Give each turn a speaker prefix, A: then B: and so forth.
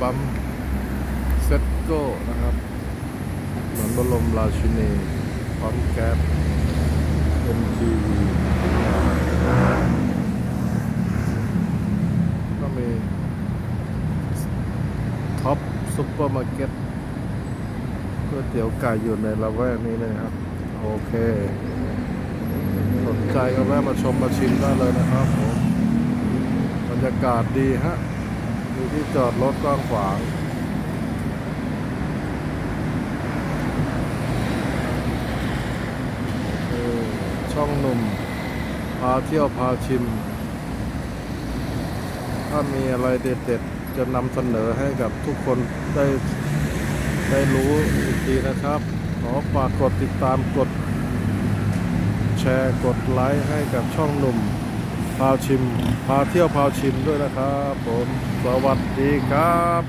A: ปั๊มเซ็ตโก้นะครับถนนบรมราชินีปั๊มแก๊ส MTV ก็มีท็อปซุปเปอร์มาร์เก็ตก๋วยเตี๋ยวไก่อยู่ในละแวกนี้นะครับ โอเคสนใจก็แวะมาชมมาชิมได้เลยนะครับผมบรรยากาศดีฮะ มีที่จอดรถกว้างขวางช่องหนุ่ม พาเที่ยวพาชิม ถ้ามีอะไรเด็ดๆ จะนำเสนอให้กับทุกคนได้ได้รู้อีกทีนะครับ ขอฝากกดติดตามกด แชร์กดไลค์ให้กับช่องหนุ่ม พาชิม พาเที่ยวพาชิมด้วยนะครับผม สวัสดีครับ